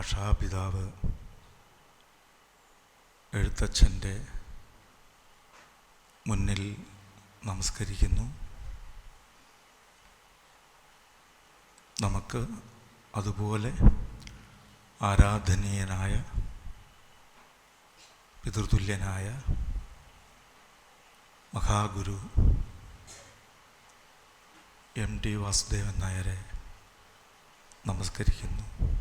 ഭാഷാപിതാവ് എഴുത്തച്ഛന്റെ മുന്നിൽ നമസ്കരിക്കുന്നു. നമുക്ക് അതുപോലെ ആരാധനീയനായ പിതൃതുല്യനായ മഹാഗുരു എം ടി വാസുദേവൻ നായരെ നമസ്കരിക്കുന്നു.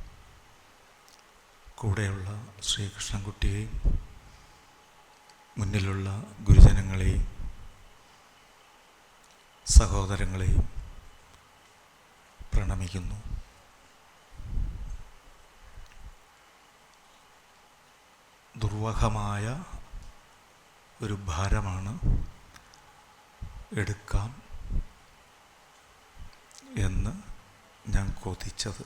കൂടെയുള്ള ശ്രീകൃഷ്ണൻകുട്ടിയെയും മുന്നിലുള്ള ഗുരുജനങ്ങളെയും സഹോദരങ്ങളെയും പ്രണമിക്കുന്നു. ദുർവഹമായ ഒരു ഭാരമാണ് എടുക്കാം എന്ന് ഞാൻ കൊതിച്ചത്.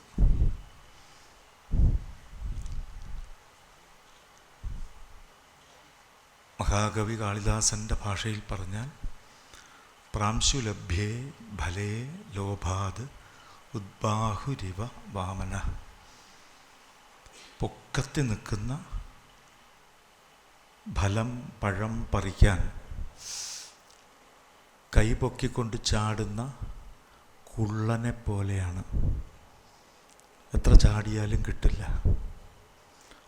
മഹാകവി കാളിദാസന്റെ ഭാഷയിൽ പറഞ്ഞാൽ പ്രാംശുലഭ്യേ ഫലേ ലോഭാത് ഉദ്ബാഹുരിവ വാമന. പൊക്കത്തി നിൽക്കുന്ന ഫലം പഴം പറിക്കാൻ കൈ പൊക്കിക്കൊണ്ട് ചാടുന്ന കുള്ളനെ പോലെയാണ്. എത്ര ചാടിയാലും കിട്ടില്ല.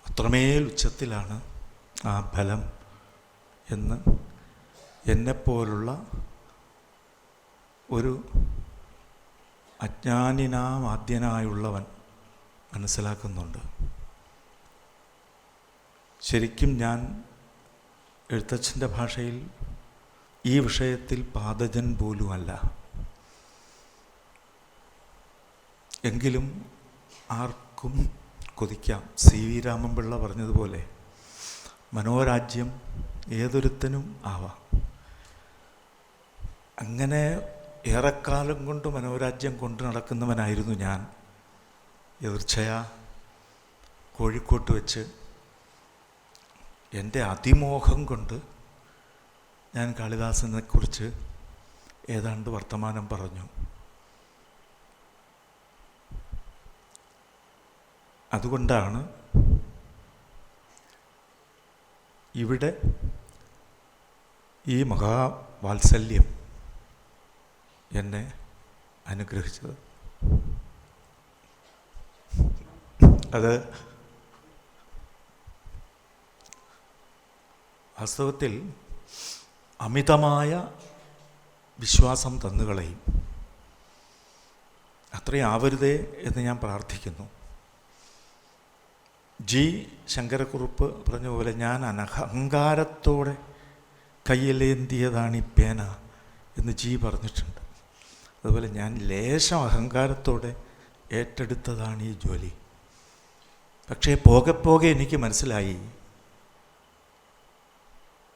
അത്രമേൽ ഉച്ചത്തിലാണ് ആ ഫലം എന്ന് എന്നെപ്പോലുള്ള ഒരു അജ്ഞാനിനാമാദ്യനായുള്ളവൻ മനസ്സിലാക്കുന്നുണ്ട്. ശരിക്കും ഞാൻ എഴുത്തച്ഛന്റെ ഭാഷയിൽ ഈ വിഷയത്തിൽ പാതജൻ പോലുമല്ല. എങ്കിലും ആർക്കും കൊതിക്കാം. സി വി രാമൻപിള്ള പറഞ്ഞതുപോലെ മനോരാജ്യം ഏതൊരുത്തനും ആവാം. അങ്ങനെ ഏറെക്കാലം കൊണ്ട് മനോരാജ്യം കൊണ്ടു നടക്കുന്നവനായിരുന്നു ഞാൻ. എതിർച്ചയ കോഴിക്കോട്ട് വെച്ച് എന്റെ അതിമോഹം കൊണ്ട് ഞാൻ കാളിദാസനെക്കുറിച്ച് ഏതാണ്ട് വർത്തമാനം പറഞ്ഞു. അതുകൊണ്ടാണ് ഇവിടെ ഈ മഹാവാത്സല്യം എന്നെ അനുഗ്രഹിച്ചത്. അത് വാസ്തവത്തിൽ അമിതമായ വിശ്വാസം തന്നുകളയും അത്രയും ആവരുതേ എന്ന് ഞാൻ പ്രാർത്ഥിക്കുന്നു. ജി ശങ്കരക്കുറുപ്പ് പറഞ്ഞ പോലെ ഞാൻ അനഹങ്കാരത്തോടെ കയ്യിലേന്തിയതാണ് ഈ പേന എന്ന് ജി പറഞ്ഞിട്ടുണ്ട്. അതുപോലെ ഞാൻ ലേശം അഹങ്കാരത്തോടെ ഏറ്റെടുത്തതാണ് ഈ ജോലി. പക്ഷേ പോകെ പോകെ എനിക്ക് മനസ്സിലായി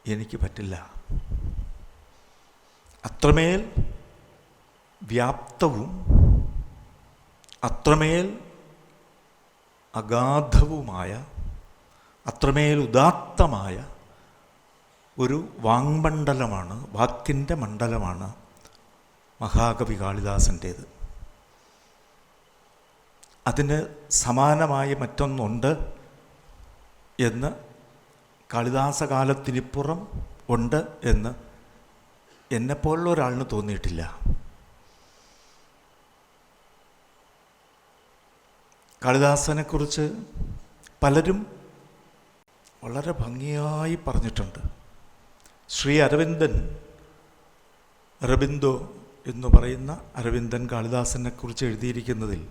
എനിക്ക് പറ്റില്ല. അത്രമേൽ വ്യാപ്തവും അത്രമേൽ അഗാധവുമായ അത്രമേൽ ഉദാത്തമായ ഒരു വാങ്മണ്ഡലമാണ് വാക്കിന്റെ മണ്ഡലമാണ് മഹാകവി കാളിദാസന്റേത് അതിന് സമാനമായി മറ്റൊന്നുണ്ട് എന്ന് കാളിദാസ കാളിദാസകാലത്തിനിപ്പുറം ഉണ്ട് എന്ന് എന്നെപ്പോലുള്ള ഒരാളിന് തോന്നിയിട്ടില്ല കാളിദാസനെക്കുറിച്ച് പലരും വളരെ ഭംഗിയായി പറഞ്ഞിട്ടുണ്ട്. ശ്രീ അരവിന്ദൻ അരബിന്ദോ എന്ന് പറയുന്ന അരവിന്ദൻ കാളിദാസനെക്കുറിച്ച് എഴുതിയിരിക്കുന്നതിൽ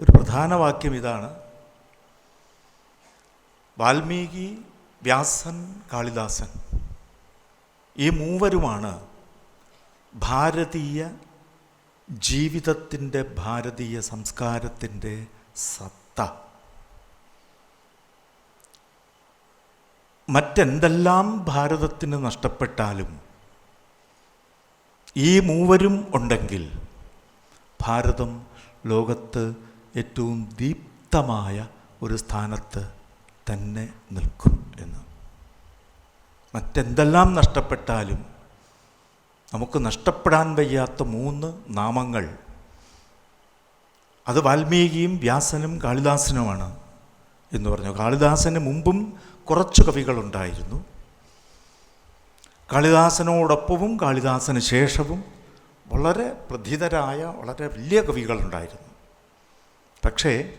ഒരു പ്രധാന വാക്യം ഇതാണ്. വാൽമീകി വ്യാസൻ കാളിദാസൻ ഈ മൂവരുമാണ് ഭാരതീയ ജീവിതത്തിന്റെ ഭാരതീയ സംസ്കാരത്തിന്റെ സത്ത. മറ്റെന്തെല്ലാം ഭാരതത്തിന് നഷ്ടപ്പെട്ടാലും ഈ മൂവരും ഉണ്ടെങ്കിൽ ഭാരതം ലോകത്ത് ഏറ്റവും ദീപ്തമായ ഒരു സ്ഥാനത്ത് തന്നെ നിൽക്കും എന്ന്. മറ്റെന്തെല്ലാം നഷ്ടപ്പെട്ടാലും നമുക്ക് നഷ്ടപ്പെടാൻ വയ്യാത്ത മൂന്ന് നാമങ്ങൾ. അത് വാൽമീകിയും വ്യാസനും കാളിദാസനുമാണ് എന്ന് പറഞ്ഞു. കാളിദാസന് മുമ്പും കുറച്ച് കവികളുണ്ടായിരുന്നു. കാളിദാസനോടൊപ്പവും കാളിദാസന് ശേഷവും വളരെ പ്രഥിതരായ വളരെ വലിയ കവികളുണ്ടായിരുന്നു. പക്ഷേ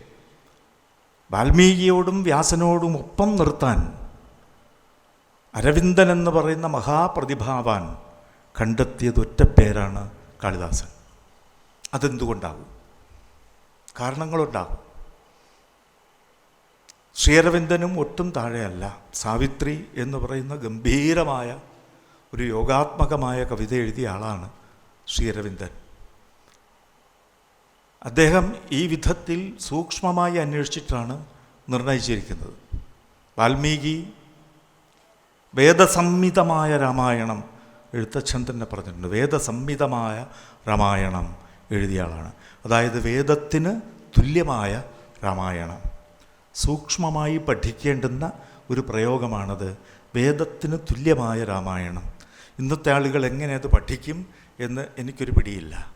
വാൽമീകിയോടും വ്യാസനോടും ഒപ്പം നിർത്താൻ അരവിന്ദൻ എന്ന് പറയുന്ന മഹാപ്രതിഭാവാൻ കണ്ടെത്തിയത് ഒറ്റ പേരാണ് കാളിദാസൻ. അതെന്തുകൊണ്ടാകും കാരണങ്ങളുണ്ടാകും ശ്രീരവിന്ദനും ഒട്ടും താഴെയല്ല. സാവിത്രി എന്ന് പറയുന്ന ഗംഭീരമായ ഒരു യോഗാത്മകമായ കവിത എഴുതിയ ആളാണ് ശ്രീരവിന്ദൻ അദ്ദേഹം ഈ വിധത്തിൽ സൂക്ഷ്മമായി അന്വേഷിച്ചിട്ടാണ് നിർണയിച്ചിരിക്കുന്നത്. വാൽമീകി വേദസംഹിതമായ രാമായണം എഴുത്തച്ഛൻ തന്നെ പറഞ്ഞിട്ടുണ്ട്. വേദസംഹിതമായ രാമായണം എഴുതിയ ആളാണ്. അതായത് വേദത്തിന് തുല്യമായ രാമായണം. സൂക്ഷ്മമായി പഠിക്കേണ്ടുന്ന ഒരു പ്രയോഗമാണത് വേദത്തിന് തുല്യമായ രാമായണം. ഇന്നത്തെ ആളുകൾ എങ്ങനെ അത് പഠിക്കും എന്ന് എനിക്കൊരു പിടിയില്ല.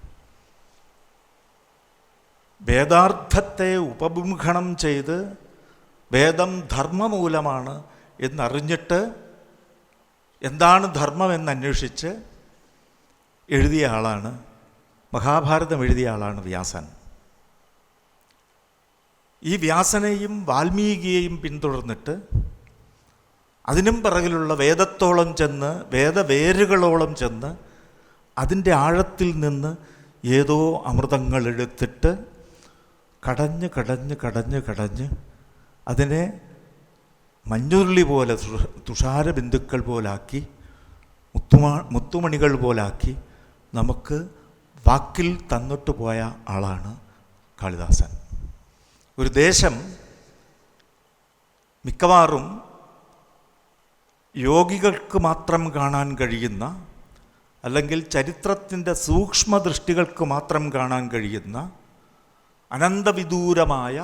വേദാർത്ഥത്തെ ഉപമുഖണം ചെയ്ത് വേദം ധർമ്മമൂലമാണ് എന്നറിഞ്ഞിട്ട് എന്താണ് ധർമ്മം എന്നന്വേഷിച്ച് എഴുതിയ ആളാണ് മഹാഭാരതം എഴുതിയ ആളാണ് വ്യാസൻ. ഈ വ്യാസനെയും വാൽമീകിയെയും പിന്തുടർന്നിട്ട് അതിനും പിറകിലുള്ള വേദത്തോളം ചെന്ന് വേദവേരുകളോളം ചെന്ന് അതിന്റെ ആഴത്തിൽ നിന്ന് ഏതോ അമൃതങ്ങൾ എടുത്തിട്ട് കടഞ്ഞ് കടഞ്ഞ് കടഞ്ഞ് കടഞ്ഞ് അതിനെ മഞ്ഞുരുളി പോലെ തുഷ- തുഷാര ബിന്ദുക്കൾ പോലാക്കി മുത്തുമാ മുത്തുമണികൾ പോലാക്കി നമുക്ക് വാക്കിൽ തന്നിട്ട് പോയ ആളാണ് കാളിദാസൻ. ഒരു ദേശം മിക്കവാറും യോഗികൾക്ക് മാത്രം കാണാൻ കഴിയുന്ന അല്ലെങ്കിൽ ചരിത്രത്തിന്റെ സൂക്ഷ്മദൃഷ്ടികൾക്ക് മാത്രം കാണാൻ കഴിയുന്ന അനന്തവിദൂരമായ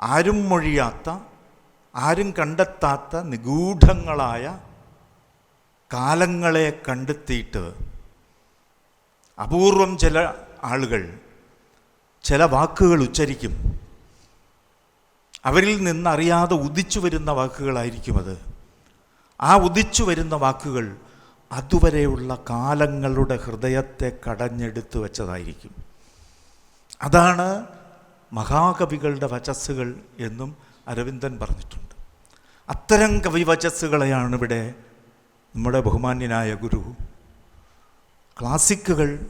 ആരും മൊഴിയാത്ത ആരും കണ്ടെത്താത്ത നിഗൂഢങ്ങളായ കാലങ്ങളെ കണ്ടെത്തിയിട്ട് അപൂർവം ചില ആളുകൾ ചില വാക്കുകൾ ഉച്ചരിക്കും. അവരിൽ നിന്നറിയാതെ ഉദിച്ചു വരുന്ന വാക്കുകളായിരിക്കും അത്. ആ ഉദിച്ചു വരുന്ന വാക്കുകൾ അതുവരെയുള്ള കാലങ്ങളുടെ ഹൃദയത്തെ കടഞ്ഞെടുത്ത് വെച്ചതായിരിക്കും. അതാണ് മഹാകവികളുടെ വചസ്സുകൾ എന്നും അരവിന്ദൻ പറഞ്ഞിട്ടുണ്ട്. അത്തരം കവിവചസ്സുകളെയാണ് ഇവിടെ നമ്മുടെ ബഹുമാന്യനായ ഗുരു ക്ലാസിക്കുകൾ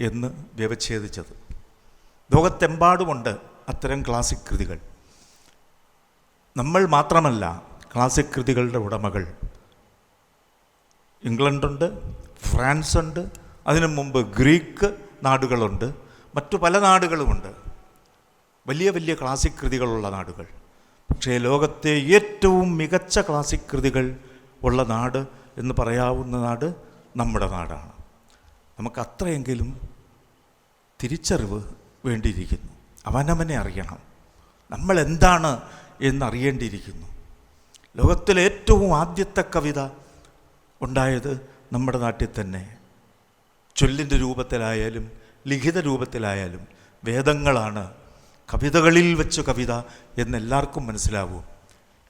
എന്ന് വ്യവച്ഛേദിച്ചത്. ലോകത്തെമ്പാടുമുണ്ട് അത്തരം ക്ലാസിക് കൃതികൾ. നമ്മൾ മാത്രമല്ല ക്ലാസിക് കൃതികളുടെ ഉടമകൾ. ഇംഗ്ലണ്ടുണ്ട് ഫ്രാൻസ് ഉണ്ട് അതിനു മുമ്പ് ഗ്രീക്ക് നാടുകളുണ്ട് മറ്റു പല നാടുകളുമുണ്ട്. വലിയ വലിയ ക്ലാസിക് കൃതികളുള്ള നാടുകൾ. പക്ഷേ ലോകത്തെ ഏറ്റവും മികച്ച ക്ലാസിക് കൃതികൾ ഉള്ള നാട് എന്ന് പറയാവുന്ന നാട് നമ്മുടെ നാടാണ്. നമുക്ക് അത്രയെങ്കിലും തിരിച്ചറിവ് വേണ്ടിയിരിക്കുന്നു. അവനവനെ അറിയണം. നമ്മൾ എന്താണ് എന്നറിയേണ്ടിയിരിക്കുന്നു. ലോകത്തിലെ ഏറ്റവും ആദ്യത്തെ കവിത ഉണ്ടായത് നമ്മുടെ നാട്ടിൽ തന്നെ. ചൊല്ലിന്റെ രൂപത്തിലായാലും ലിഖിത രൂപത്തിലായാലും വേദങ്ങളാണ് കവിതകളിൽ വെച്ച കവിത എന്നെല്ലാവർക്കും മനസ്സിലാവും.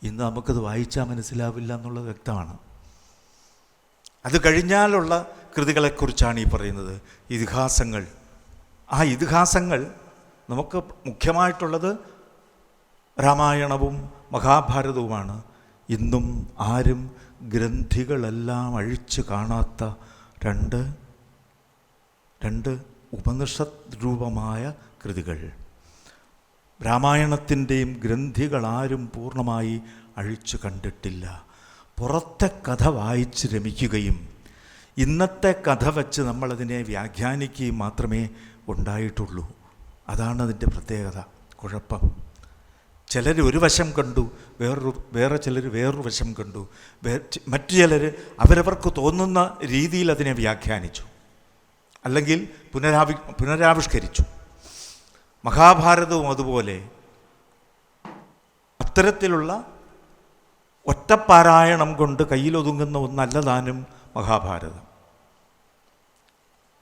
ഇന്ന് നമുക്കത് വായിച്ചാൽ മനസ്സിലാവില്ല എന്നുള്ളത് വ്യക്തമാണ്. അത് കഴിഞ്ഞാലുള്ള കൃതികളെക്കുറിച്ചാണ് ഈ പറയുന്നത്. ഇതിഹാസങ്ങൾ. ആ ഇതിഹാസങ്ങൾ നമുക്ക് മുഖ്യമായിട്ടുള്ളത് രാമായണവും മഹാഭാരതവുമാണ്. ഇന്നും ആരും ഗ്രന്ഥികളെല്ലാം അഴിച്ചു കാണാത്ത രണ്ട് രണ്ട് ഉപനിഷത് രൂപമായ കൃതികൾ. രാമായണത്തിന്റെയും ഗ്രന്ഥികൾ ആരും പൂർണമായി അഴിച്ചു കണ്ടിട്ടില്ല. പുറത്തെ കഥ വായിച്ച് രമിക്കുകയും ഇന്നത്തെ കഥ വച്ച് നമ്മളതിനെ വ്യാഖ്യാനിക്കുകയും മാത്രമേ ഉണ്ടായിട്ടുള്ളൂ. അതാണ് അതിന്റെ പ്രത്യേകത. കുഴപ്പം. ചിലർ ഒരു വശം കണ്ടു വേറൊരു വേറെ ചിലർ വേറൊരു വശം കണ്ടു. മറ്റു ചിലർ അവരവർക്ക് തോന്നുന്ന രീതിയിൽ അതിനെ വ്യാഖ്യാനിച്ചു. അല്ലെങ്കിൽ പുനരാവി പുനരാവിഷ്കരിച്ചു. മഹാഭാരതവും അതുപോലെ അത്തരത്തിലുള്ള ഒറ്റപ്പാരായണം കൊണ്ട് കയ്യിലൊതുങ്ങുന്ന ഒന്നല്ല താനും മഹാഭാരതം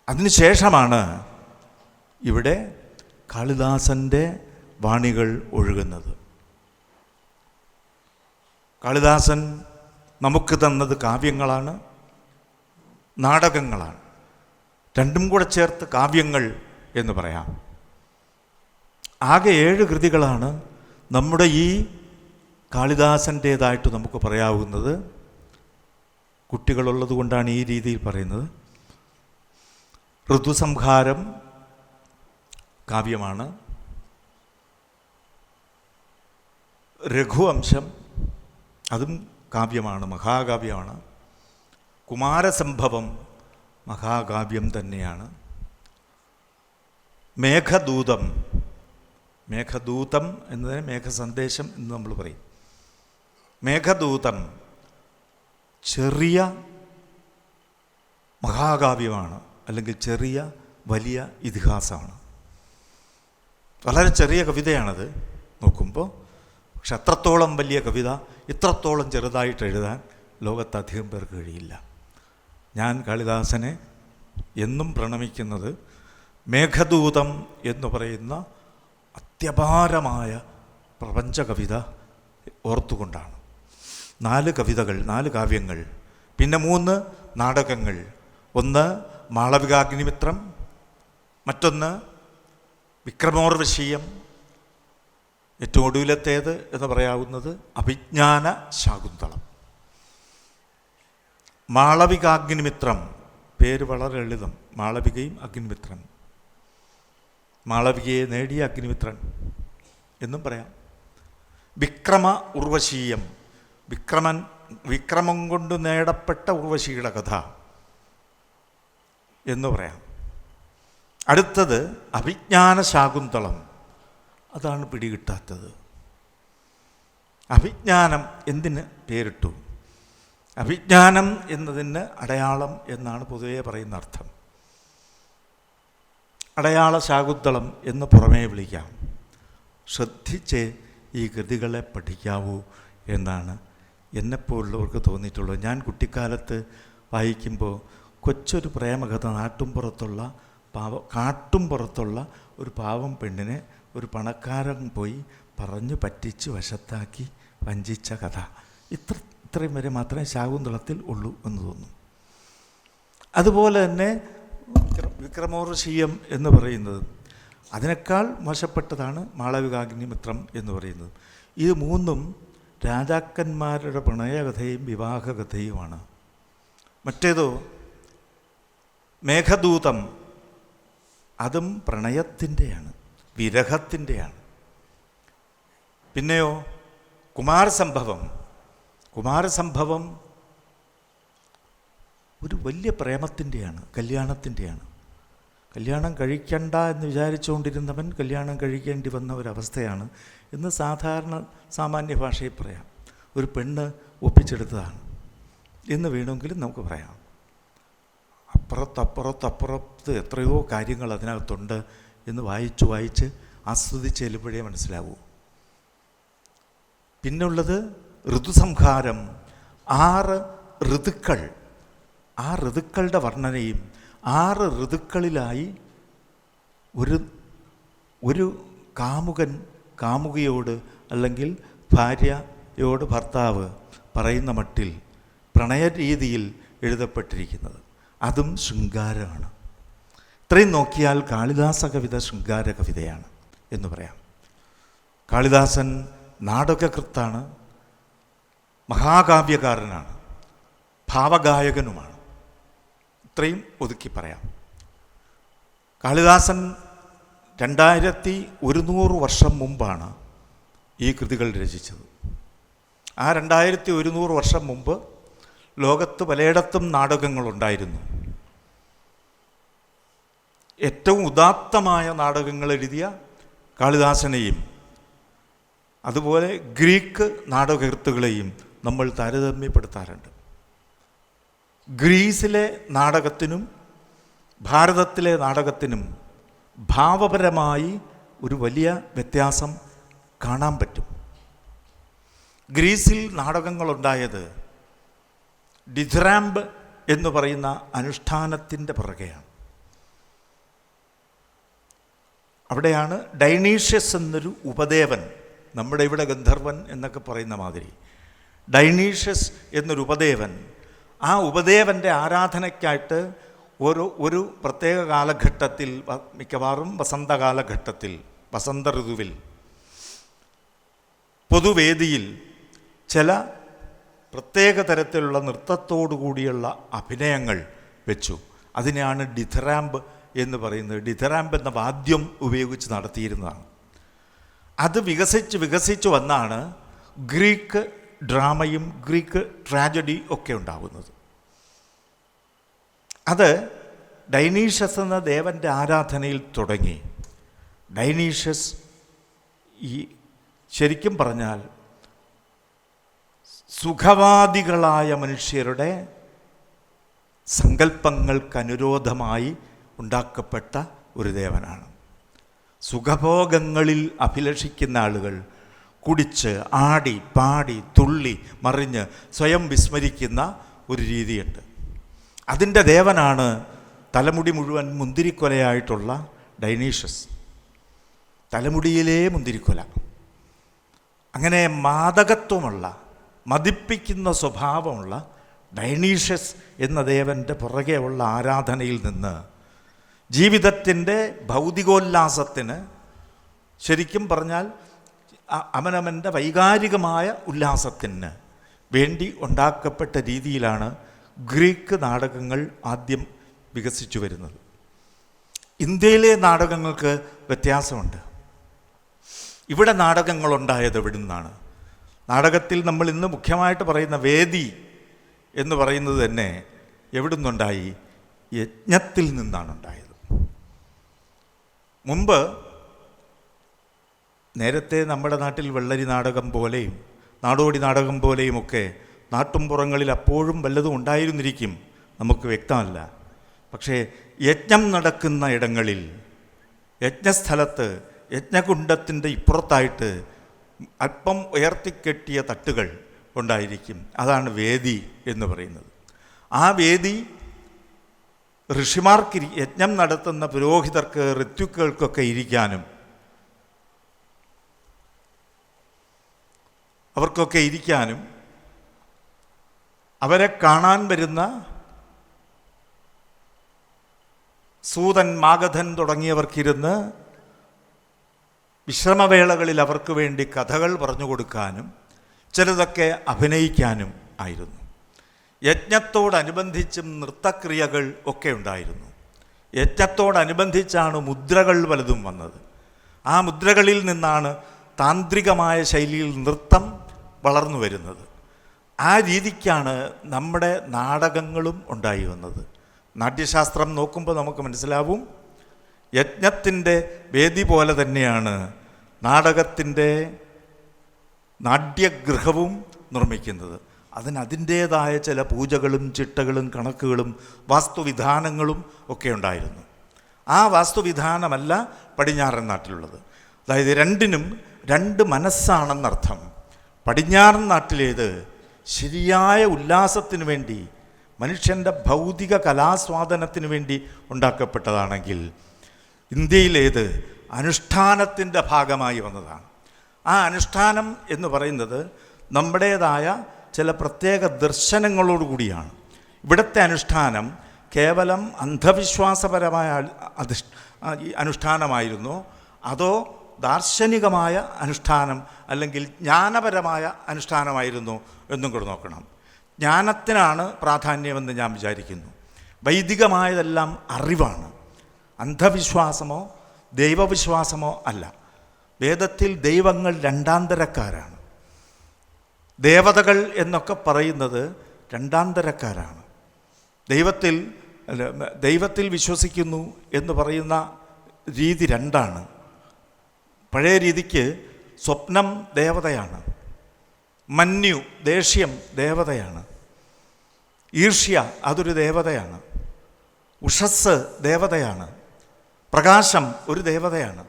അതിനുശേഷമാണ് ഇവിടെ കാളിദാസന്റെ വാണികൾ ഒഴുകുന്നത്. കാളിദാസൻ നമുക്ക് തന്നത് കാവ്യങ്ങളാണ് നാടകങ്ങളാണ്. രണ്ടും കൂടെ ചേർത്ത് കാവ്യങ്ങൾ എന്ന് പറയാം. ആകെ ഏഴ് കൃതികളാണ് നമ്മുടെ ഈ കാളിദാസന്റേതായിട്ട് നമുക്ക് പറയാവുന്നത്. കുട്ടികളുള്ളത് കൊണ്ടാണ് ഈ രീതിയിൽ പറയുന്നത്. ഋതുസംഹാരം കാവ്യമാണ്. രഘുവംശം അതും കാവ്യമാണ് മഹാകാവ്യമാണ്. കുമാരസംഭവം മഹാകാവ്യം തന്നെയാണ്. മേഘദൂതം മേഘദൂതം എന്നതിന് മേഘസന്ദേശം എന്ന് നമ്മൾ പറയും. മേഘദൂതം ചെറിയ മഹാകാവ്യമാണ് അല്ലെങ്കിൽ ചെറിയ വലിയ ഇതിഹാസമാണ്. വളരെ ചെറിയ കവിതയാണത്. നോക്കുമ്പോൾ പക്ഷെ അത്രത്തോളം വലിയ കവിത ഇത്രത്തോളം ചെറുതായിട്ട് എഴുതാൻ ലോകത്ത് അധികം പേർക്ക് കഴിയില്ല. ഞാൻ കാളിദാസനെ എന്നും പ്രണമിക്കുന്നത് മേഘദൂതം എന്ന് പറയുന്ന അത്യപാരമായ പ്രപഞ്ച കവിത ഓർത്തുകൊണ്ടാണ്. നാല് കവിതകൾ നാല് കാവ്യങ്ങൾ പിന്നെ മൂന്ന് നാടകങ്ങൾ. ഒന്ന് മാളവികാഗ്നിമിത്രം മറ്റൊന്ന് വിക്രമോർവശീയം. ഏറ്റവും ഒടുവിലത്തേത് എന്ന് പറയാവുന്നത് അഭിജ്ഞാന ശാകുന്തളം. മാളവികാഗ്നിമിത്രം പേര് വളരെ ലളിതം. മാളവികയും അഗ്നിമിത്രം. മാളവികയെ നേടിയ അഗ്നിമിത്രൻ എന്നും പറയാം. വിക്രമ ഉർവശീയം. വിക്രമൻ വിക്രമം കൊണ്ട് നേടപ്പെട്ട ഉർവശിയുടെ കഥ എന്ന് പറയാം. അടുത്തത് അഭിജ്ഞാന ശാകുന്തളം അതാണ് പിടികിട്ടാത്തത്. അഭിജ്ഞാനം എന്തിന് പേരിട്ടു? അഭിജ്ഞാനം എന്നതിന് അടയാളം എന്നാണ് പൊതുവേ പറയുന്ന അർത്ഥം. അടയാള ശാകുന്തളം എന്ന് പുറമേ വിളിക്കാം. ശ്രദ്ധിച്ച് ഈ കൃതികളെ പഠിക്കാവൂ എന്നാണ് എന്നെപ്പോലുള്ളവർക്ക് തോന്നിയിട്ടുള്ളത്. ഞാൻ കുട്ടിക്കാലത്ത് വായിക്കുമ്പോൾ കൊച്ചൊരു പ്രേമകഥ നാട്ടുംപുറത്തുള്ള പാവ കാട്ടുംപുറത്തുള്ള ഒരു പാവം പെണ്ണിനെ ഒരു പണക്കാരൻ പോയി പറഞ്ഞു പറ്റിച്ച് വശത്താക്കി വഞ്ചിച്ച കഥ. ഇത്ര ഇത്രയും വരെ മാത്രമേ ശാകുന്തളത്തിൽ ഉള്ളൂ എന്ന് തോന്നുന്നു. അതുപോലെ തന്നെ വിക്രമോർഷീയം എന്ന് പറയുന്നത് അതിനേക്കാൾ മോശപ്പെട്ടതാണ് മാളവികാഗ്നിമിത്രം എന്ന് പറയുന്നത്. ഇത് മൂന്നും രാജാക്കന്മാരുടെ പ്രണയകഥയും വിവാഹകഥയുമാണ്. മറ്റേതോ മേഘദൂതം അതും പ്രണയത്തിന്റെയാണ് വിരഹത്തിന്റെയാണ്. പിന്നെയോ കുമാരസംഭവം. കുമാരസംഭവം ഒരു വലിയ പ്രേമത്തിന്റെയാണ് കല്യാണത്തിന്റെയാണ്. കല്യാണം കഴിക്കണ്ട എന്ന് വിചാരിച്ചുകൊണ്ടിരുന്നവൻ കല്യാണം കഴിക്കേണ്ടി വന്ന ഒരവസ്ഥയാണ് എന്ന് സാധാരണ സാമാന്യ ഭാഷയിൽ പറയാം. ഒരു പെണ്ണ് ഒപ്പിച്ചെടുത്തതാണ് എന്ന് വേണമെങ്കിലും നമുക്ക് പറയാം. അപ്പുറത്തപ്പുറത്തപ്പുറത്ത് എത്രയോ കാര്യങ്ങൾ അതിനകത്തുണ്ട് എന്ന് വായിച്ച് വായിച്ച് ആസ്വദിച്ച് ചെല്ലുമ്പോഴേ മനസ്സിലാവൂ. പിന്നുള്ളത് ഋതുസംഹാരം ആറ് ഋതുക്കൾ. ആ ഋതുക്കളുടെ വർണനയും ആറ് ഋതുക്കളിലായി ഒരു ഒരു കാമുകൻ കാമുകിയോട് അല്ലെങ്കിൽ ഭാര്യയോട് ഭർത്താവ് പറയുന്ന മട്ടിൽ പ്രണയരീതിയിൽ എഴുതപ്പെട്ടിരിക്കുന്നത്. അതും ശൃംഗാരമാണ്. ഇത്രയും നോക്കിയാൽ കാളിദാസ കവിത ശൃംഗാര കവിതയാണ് എന്ന് പറയാം. കാളിദാസൻ നാടകകൃത്താണ് മഹാകാവ്യകാരനാണ് ഭാവഗായകനുമാണ്. ഇത്രയും ഒതുക്കി പറയാം. കാളിദാസൻ രണ്ടായിരത്തി ഒരുന്നൂറ് വർഷം മുമ്പാണ് ഈ കൃതികൾ രചിച്ചത്. ആ രണ്ടായിരത്തി ഒരുന്നൂറ് വർഷം മുമ്പ് ലോകത്ത് പലയിടത്തും നാടകങ്ങളുണ്ടായിരുന്നു. ഏറ്റവും ഉദാത്തമായ നാടകങ്ങൾ എഴുതിയ കാളിദാസനെയും അതുപോലെ ഗ്രീക്ക് നാടകകൃത്തുകളെയും നമ്മൾ താരതമ്യപ്പെടുത്താറുണ്ട്. ഗ്രീസിലെ നാടകത്തിനും ഭാരതത്തിലെ നാടകത്തിനും ഭാവപരമായി ഒരു വലിയ വ്യത്യാസം കാണാൻ പറ്റും. ഗ്രീസിൽ നാടകങ്ങളുണ്ടായത് ഡിഥ്രാംബ് എന്ന് പറയുന്ന അനുഷ്ഠാനത്തിന്റെ പുറകെയാണ്. അവിടെയാണ് ഡൈനീഷ്യസ് എന്നൊരു ഉപദേവൻ നമ്മുടെ ഇവിടെ ഗന്ധർവൻ എന്നൊക്കെ പറയുന്ന മാതിരി ഡൈനീഷ്യസ് എന്നൊരു ഉപദേവൻ ആ ഉപദേവന്റെ ആരാധനയ്ക്കായിട്ട് ഒരു ഒരു പ്രത്യേക കാലഘട്ടത്തിൽ മിക്കവാറും വസന്തകാലഘട്ടത്തിൽ വസന്ത ഋതുവിൽ പൊതുവേദിയിൽ ചില പ്രത്യേക തരത്തിലുള്ള നൃത്തത്തോടു കൂടിയുള്ള അഭിനയങ്ങൾ വെച്ചു. അതിനെയാണ് ഡിഥറാമ്പ് എന്ന് പറയുന്നത്. ഡിഥറാമ്പ് എന്ന വാദ്യം ഉപയോഗിച്ച് നടത്തിയിരുന്നതാണ്. അത് വികസിച്ച് വികസിച്ച് വന്നാണ് ഗ്രീക്ക് ഡ്രാമയും ഗ്രീക്ക് ട്രാജഡി ഒക്കെ ഉണ്ടാകുന്നത് അത് ഡൈനീഷ്യസ് എന്ന ദേവന്റെ ആരാധനയിൽ തുടങ്ങി. ഡൈനീഷ്യസ് ഈ ശരിക്കും പറഞ്ഞാൽ സുഖവാദികളായ മനുഷ്യരുടെ സങ്കല്പങ്ങൾക്കനുരോധമായി ഉണ്ടാക്കപ്പെട്ട ഒരു ദേവനാണ്. സുഖഭോഗങ്ങളിൽ അഭിലഷിക്കുന്ന ആളുകൾ കുടിച്ച് ആടി പാടി തുള്ളി മറിഞ്ഞ് സ്വയം വിസ്മരിക്കുന്ന ഒരു രീതിയുണ്ട്. അതിന്റെ ദേവനാണ് തലമുടി മുഴുവൻ മുന്തിരിക്കൊലയായിട്ടുള്ള ഡൈനീഷ്യസ്. തലമുടിയിലേ മുന്തിരിക്കൊല. അങ്ങനെ മാദകത്വമുള്ള മതിപ്പിക്കുന്ന സ്വഭാവമുള്ള ഡൈനീഷ്യസ് എന്ന ദേവന്റെ പുറകെയുള്ള ആരാധനയിൽ നിന്ന് ജീവിതത്തിന്റെ ഭൗതികോല്ലാസത്തിന് ശരിക്കും പറഞ്ഞാൽ അവനവന്റെ വൈകാരികമായ ഉല്ലാസത്തിന് വേണ്ടി ഉണ്ടാക്കപ്പെട്ട രീതിയിലാണ് ഗ്രീക്ക് നാടകങ്ങൾ ആദ്യം വികസിച്ചു വരുന്നത്. ഇന്ത്യയിലെ നാടകങ്ങൾക്ക് വ്യത്യാസമുണ്ട്. ഇവിടെ നാടകങ്ങളുണ്ടായത് എവിടെ നിന്നാണ് നാടകത്തിൽ നമ്മൾ ഇന്ന് മുഖ്യമായിട്ട് പറയുന്ന വേദി എന്ന് പറയുന്നത് തന്നെ എവിടെ നിന്നുണ്ടായി യജ്ഞത്തിൽ നിന്നാണ് ഉണ്ടായത് മുമ്പ് നേരത്തെ നമ്മുടെ നാട്ടിൽ വെള്ളരി നാടകം പോലെയും നാടോടി നാടകം പോലെയുമൊക്കെ നാട്ടുംപുറങ്ങളിൽ അപ്പോഴും വല്ലതും ഉണ്ടായിരുന്നിരിക്കും നമുക്ക് വ്യക്തമല്ല. പക്ഷേ യജ്ഞം നടക്കുന്ന ഇടങ്ങളിൽ യജ്ഞസ്ഥലത്ത് യജ്ഞകുണ്ടത്തിന്റെ ഇപ്പുറത്തായിട്ട് അല്പം ഉയർത്തിക്കെട്ടിയ തട്ടുകൾ ഉണ്ടായിരിക്കും. അതാണ് വേദി എന്ന് പറയുന്നത്. ആ വേദി ഋഷിമാർക്ക് യജ്ഞം നടത്തുന്ന പുരോഹിതർക്ക് ഋത്യുക്കൾക്കൊക്കെ ഇരിക്കാനും അവർക്കൊക്കെ ഇരിക്കാനും അവരെ കാണാൻ വരുന്ന സൂതൻ മാഗധൻ തുടങ്ങിയവർക്കിരുന്ന് വിശ്രമവേളകളിൽ അവർക്ക് വേണ്ടി കഥകൾ പറഞ്ഞു കൊടുക്കാനും ചിലതൊക്കെ അഭിനയിക്കാനും ആയിരുന്നു. യജ്ഞത്തോടനുബന്ധിച്ചും നൃത്തക്രിയകൾ ഒക്കെ ഉണ്ടായിരുന്നു. യജ്ഞത്തോടനുബന്ധിച്ചാണ് മുദ്രകൾ പലതും വന്നത്. ആ മുദ്രകളിൽ നിന്നാണ് താന്ത്രികമായ ശൈലിയിൽ നൃത്തം വളർന്നു വരുന്നത്. ആ രീതിക്കാണ് നമ്മുടെ നാടകങ്ങളും ഉണ്ടായി വന്നത്. നാട്യശാസ്ത്രം നോക്കുമ്പോൾ നമുക്ക് മനസ്സിലാവും യജ്ഞത്തിന്റെ വേദി പോലെ തന്നെയാണ് നാടകത്തിന്റെ നാട്യഗൃഹവും നിർമ്മിക്കുന്നത്. അതിന് അതിന്റേതായ ചില പൂജകളും ചിട്ടകളും കണക്കുകളും വാസ്തുവിധാനങ്ങളും ഒക്കെ ഉണ്ടായിരുന്നു. ആ വാസ്തുവിധാനമല്ല പടിഞ്ഞാറൻ നാട്ടിലുള്ളത്. അതായത് രണ്ടിനും രണ്ട് മനസ്സാണെന്നർത്ഥം. പടിഞ്ഞാറൻ നാട്ടിലേത് ശരിയായ ഉല്ലാസത്തിന് വേണ്ടി മനുഷ്യന്റെ ഭൗതിക കലാസ്വാദനത്തിന് വേണ്ടി ഉണ്ടാക്കപ്പെട്ടതാണെങ്കിൽ ഇന്ത്യയിലേത് അനുഷ്ഠാനത്തിന്റെ ഭാഗമായി വന്നതാണ്. ആ അനുഷ്ഠാനം എന്ന് പറയുന്നത് നമ്മുടേതായ ചില പ്രത്യേക ദർശനങ്ങളോടുകൂടിയാണ് ഇവിടുത്തെ അനുഷ്ഠാനം കേവലം അന്ധവിശ്വാസപരമായ അനുഷ്ഠാനമായിരുന്നോ. അതോ ദാർശനികമായ അനുഷ്ഠാനം അല്ലെങ്കിൽ ജ്ഞാനപരമായ അനുഷ്ഠാനമായിരുന്നു എന്നും കൂടെ നോക്കണം. ജ്ഞാനത്തിനാണ് പ്രാധാന്യമെന്ന് ഞാൻ വിചാരിക്കുന്നു. വൈദികമായതെല്ലാം അറിവാണ്. അന്ധവിശ്വാസമോ ദൈവവിശ്വാസമോ അല്ല. വേദത്തിൽ ദൈവങ്ങൾ രണ്ടാന്തരക്കാരാണ്. ദേവതകൾ എന്നൊക്കെ പറയുന്നത് രണ്ടാന്തരക്കാരാണ്. ദൈവത്തിൽ ദൈവത്തിൽ വിശ്വസിക്കുന്നു എന്ന് പറയുന്ന രീതി രണ്ടാണ്. പഴയ രീതിക്ക് സ്വപ്നം ദേവതയാണ്. മന്യു ദേഷ്യം ദേവതയാണ്. ഈർഷ്യ അതൊരു ദേവതയാണ്. ഉഷസ് ദേവതയാണ്. പ്രകാശം ഒരു ദേവതയാണ്.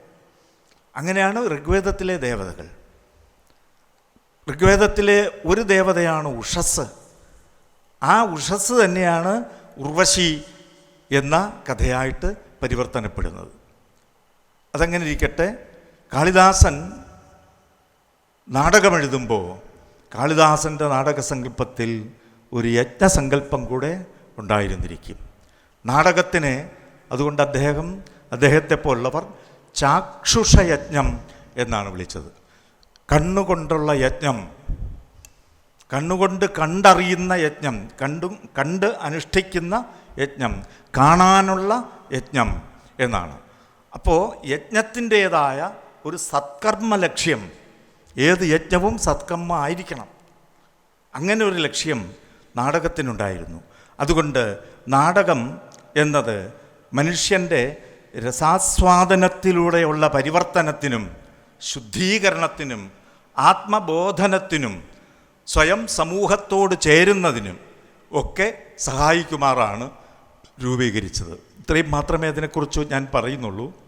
അങ്ങനെയാണ് ഋഗ്വേദത്തിലെ ദേവതകൾ. ഋഗ്വേദത്തിലെ ഒരു ദേവതയാണ് ഉഷസ്. ആ ഉഷസ് തന്നെയാണ് ഉർവശി എന്ന കഥയായിട്ട് പരിവർത്തനപ്പെടുന്നത്. അതങ്ങനെ ഇരിക്കട്ടെ? കാളിദാസൻ നാടകമെഴുതുമ്പോൾ കാളിദാസന്റെ നാടകസങ്കല്പത്തിൽ ഒരു യജ്ഞസങ്കല്പം കൂടെ ഉണ്ടായിരുന്നിരിക്കും. നാടകത്തിനെ അതുകൊണ്ട് അദ്ദേഹം അദ്ദേഹത്തെ പോലുള്ളവർ ചാക്ഷുഷയജ്ഞം എന്നാണ് വിളിച്ചത്. കണ്ണുകൊണ്ടുള്ള യജ്ഞം കണ്ണുകൊണ്ട് കണ്ടറിയുന്ന യജ്ഞം കണ്ടും കണ്ട് അനുഷ്ഠിക്കുന്ന യജ്ഞം കാണാനുള്ള യജ്ഞം എന്നാണ്. അപ്പോൾ യജ്ഞത്തിന്റേതായ ഒരു സത്കർമ്മ ലക്ഷ്യം. ഏത് യജ്ഞവും സത്കർമ്മ ആയിരിക്കണം. അങ്ങനെ ഒരു ലക്ഷ്യം നാടകത്തിനുണ്ടായിരുന്നു. അതുകൊണ്ട് നാടകം എന്നത് മനുഷ്യന്റെ രസാസ്വാദനത്തിലൂടെയുള്ള പരിവർത്തനത്തിനും ശുദ്ധീകരണത്തിനും ആത്മബോധനത്തിനും സ്വയം സമൂഹത്തോട് ചേരുന്നതിനും ഒക്കെ സഹായിക്കുമാറാണ് രൂപീകരിച്ചത്. ഇത്രയും മാത്രമേ അതിനെക്കുറിച്ച് ഞാൻ പറയുന്നുള്ളൂ.